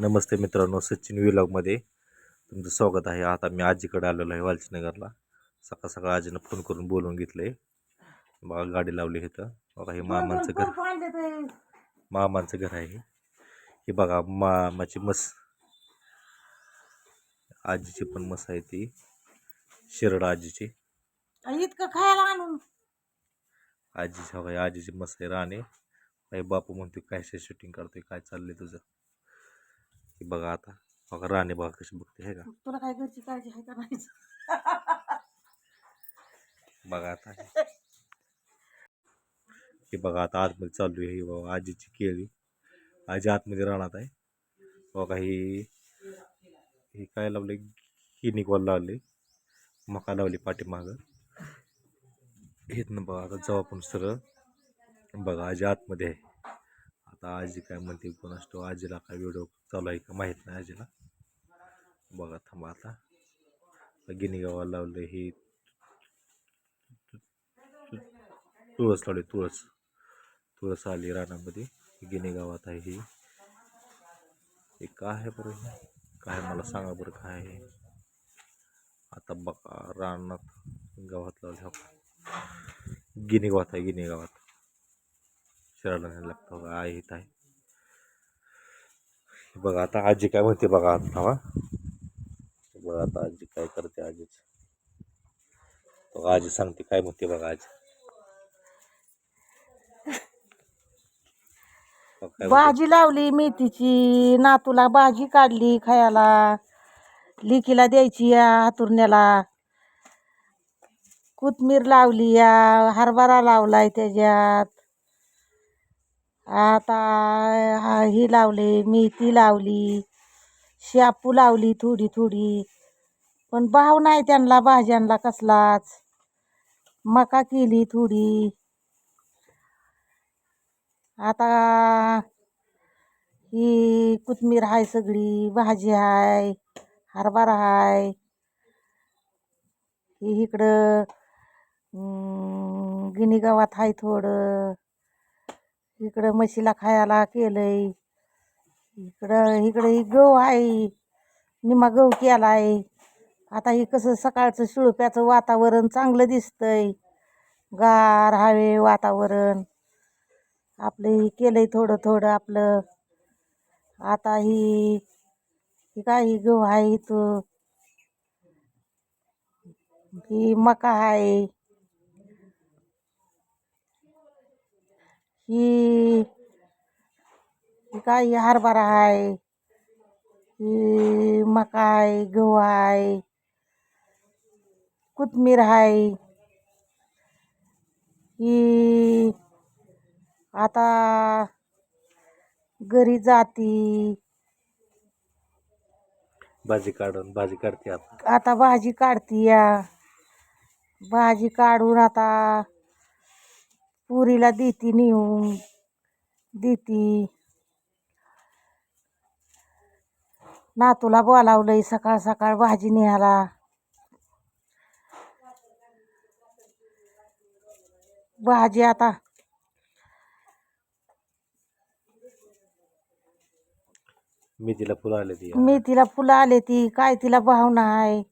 नमस्ते मित्रांनो सचिन विलॉगमध्ये तुमचं स्वागत आहे. आता मी आजीकडे आलेलो आहे वालचनगरला. सकाळ सकाळ आजीनं फोन करून बोलवून घेतलं आहे बघा गाडी लावली इथं. बघा हे मामांचं घर. मामांचं घर आहे हे. बघा मामाची मस. आजीची पण मस आहे ती. शिरड आजीची. इतकं खायला आणून? आजीची आजीची मस आहे राणे. बापू म्हणते काय शूटिंग करतोय काय चाललंय तुझं? हे बघा आता. बघा राणे बघा कशी बघते हे का? तुला काय घरची काळजी आहे का नाही? बघा आता. हे बघा आता आतमध्ये चालू आहे बाबा आजीची केळी. आजी आतमध्ये राहणार आहे. बघा ही ही काय लावले किनिकवाल लावले मका लावली पाठीमागं. ना बघा आता जाऊ आपण सरळ. बघा आजी आतमध्ये आहे. आता आजी काय म्हणते कोण असतो? आजीला काय व्हिडिओ चालू आहे का माहीत नाही आजीला. बघा थांबा आता. गिनी गावाला लावलं ही. तुळस लावली तुळस. तुळस आली रानामध्ये. गिनी गावात आहे ही. हे काय आहे बरं काय मला सांगा बरं काय आहे आता बघा रानात गावात लावले गिनी गावात आहे गिनी गावात शहराला न्यायला लागतो बघा येत आहे. बघा आता आजी काय म्हणते बघा आता हा बघा आता आजी काय करते आजीच. बघा आजी सांगते काय म्हणते बघा आजी. भाजी लावली मेथीची नातूला भाजी काढली खायला. लिकीला द्यायची या हातुरण्याला. कोथमीर लावली या हरभरा लावलाय त्याच्यात. आता हा- ही लावली मेथी लावली शापू लावली थोडी थोडी. पण भाव नाही त्यांना भाज्यांना कसलाच. मका केली थोडी. आता ही कोथमीर आहे सगळी भाजी आहे हरभरा आहे ही इकडं गिनी गावात आहे थोडं. इकडं म्हशीला खायला केलंय. इकडं इकडं ही गहू आहे. निमा गहू केलाय. आता ही कसं सकाळचं शिळप्याचं वातावरण चांगलं दिसतंय. गार हवे वातावरण. आपलं ही केलंय थोडं थोडं आपलं. आता ही ही काय ही गहू आहे इथं. ही मका आहे. ही काय हरभरा आहे ही मका आहे गहू आहे कोथमीर आहे. ही आता घरी जाती. भाजी काढून भाजी काढते आता आता भाजी काढती या. भाजी काढून आता पुरीला देती नेऊन देती. नातूला बोलावलंय सकाळ सकाळ भाजी न्यायला. भाजी आता मेथीला फुलं आले ती मेथीला फुलं आले ती काय तिला भावना आहे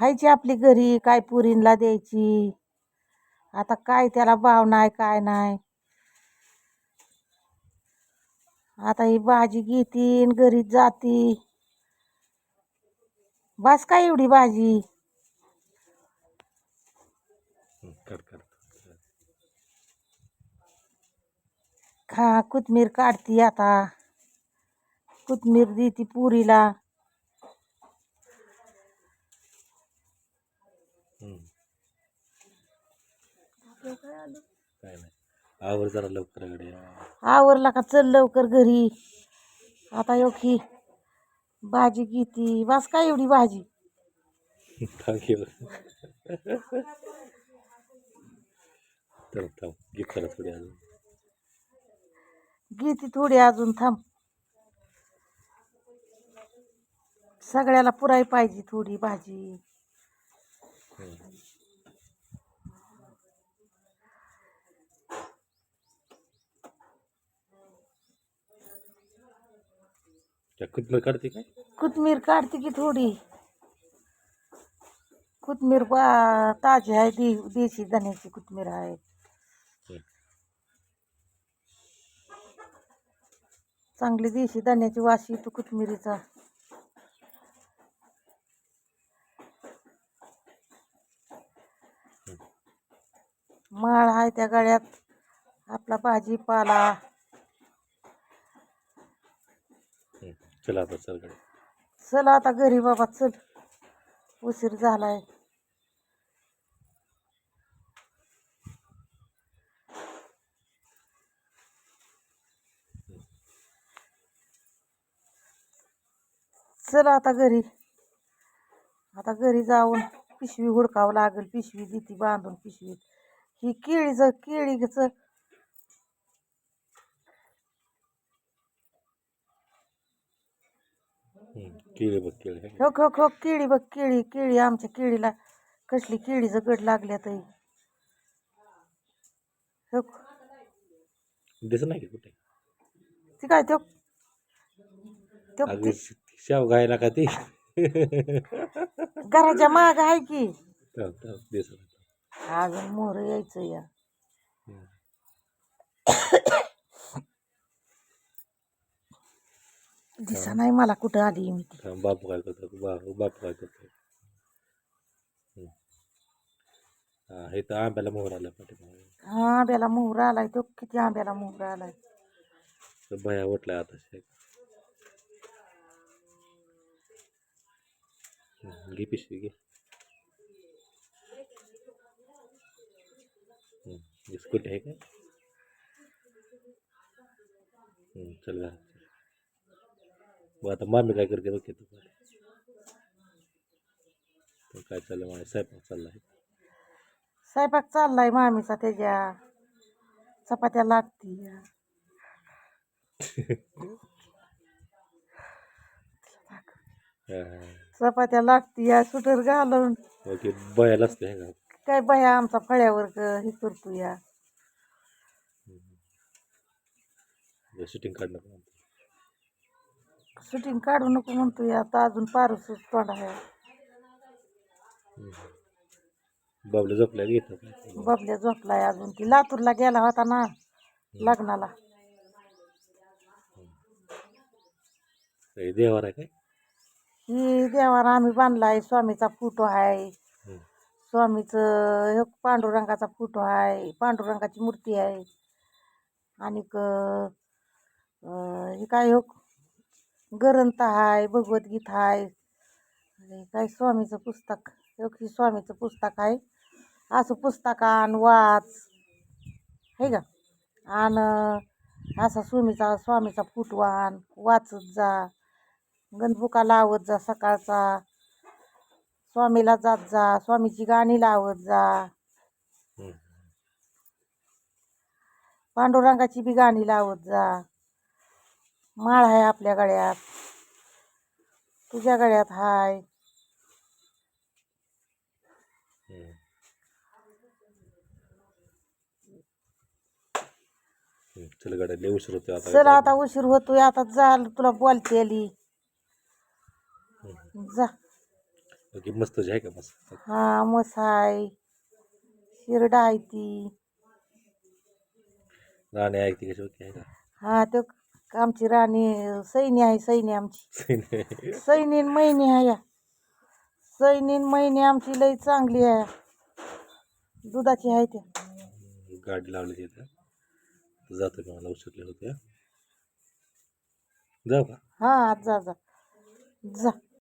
खायची आपली घरी काय पुरींला द्यायची. आता काय त्याला भाव नाही काय नाही. आता ही भाजी घेतीन घरी जाती. बस काय एवढी भाजी? खा कोथमीर काढती आता. कोथमीर देती पुरीला हम्म. काय नाही. आवर जरा लवकर आवरला का चल लवकर घरी. आता योखी भाजी घेती. बस काय एवढी भाजी? थँक्यू तर थांब. घे खरं थोडी अजून. घेती थोडी अजून थांब. सगळ्याला पुराई पाहिजे थोडी भाजी. हम्म. कुठं काढते काय? कोथमीर काढते की थोडी. कोथमीर बा ताजी आहे दे देशी धन्याची कोथमीर आहे. चांगली देशी धान्याची वास येतो कोथमिरीचा माळ आहे त्या गळ्यात. आपला भाजीपाला हं. चला आता चल गाडी. चल आता घरी बाबा चल. उशीर झालाय. चल आता घरी. आता घरी जाऊन पिशवी हुडकावं लागेल पिशवी देती बांधून पिशवीत. ही केळीचं केळीचं हं. केळी बघ केळी हो हो हो केळी बघ केळी केळी आमच्या केळीला कसली केळीचं गड लागल्यात हो. दिसत नाही कुठे? ती काय तो तो अगदी शाव का ती. घराच्या माग आहे की. दिसत. अजून मोहर यायचं या. दिसा नाही मला कुठं आली मी ती. थांब, बापू काय करतो बापू बापू काय करतो. हं. हा हे तर आंब्याला मोहर आला पाठीमागे. आंब्याला मोहर आलाय तो किती आंब्याला मोहर आलाय. तर भया उठलाय आता शेक. हं, घे पिशवी घे. हं, हे स्कूटी आहे काय हं, चल घाल. मग आता मामी काय करते बघ की तू. तर काय चाललं माझ्या स्वयंपाक चालला आहे स्वयंपाक चाललाय मामीचा त्याच्या. चपात्या लागती. चपात्या लागती या सुटर घालून ओके हे का काय बाया आमचा फळ्यावर हे करतो या शूटिंग काढणं पण म्हणते. शूटिंग काढू नको म्हणतो या. आता अजून पारूस तोंड आहे. बाबला झोपल्या घेतात बबल्या झोपलाय अजून. ती लातूरला गेला होता ना लग्नाला. देवार आहे काय? ही देवाला आम्ही बांधलाय. स्वामीचा फोटो आहे. हं. स्वामीचं हे पांडुरंगाचा फोटो आहे. पांडुरंगाची मूर्ती आहे. आणि हे काय हो? ग्रंथ आहे भगवद्गीता आहे काय स्वामीचं पुस्तक की स्वामीचं पुस्तक आहे असं पुस्तक आण वाच. हे का? आणि असा स्वामीचा स्वामीचा फोटो आण वाचत जा. गणबुका लावत जा सकाळचा. स्वामीला जात जा स्वामीची गाणी लावत जा. पांडुरंगाची बी गाणी लावत जा. माळ आहे आपल्या गळ्यात. तुझ्या गळ्यात हाय. चल गाड्या लय उशीर होते आता. चल आता उशीर होतोय आता जा तुला बोलते आली. जा. ओके मस्त आहे का? मस्त. हा मस आहे. शिरडा आहे ती. ऐकते कशी आहे का? हा तो आमची राणी सैनी आहे सैनी आमची. सैनीन महिनी आहे. या सैनीन महिनी आमची लई चांगली आहे. दुधाची आहे त्या गाडी लावली तिथं जातो मी मला उशीरले होते हं. जाऊ का हा जा जा. जा.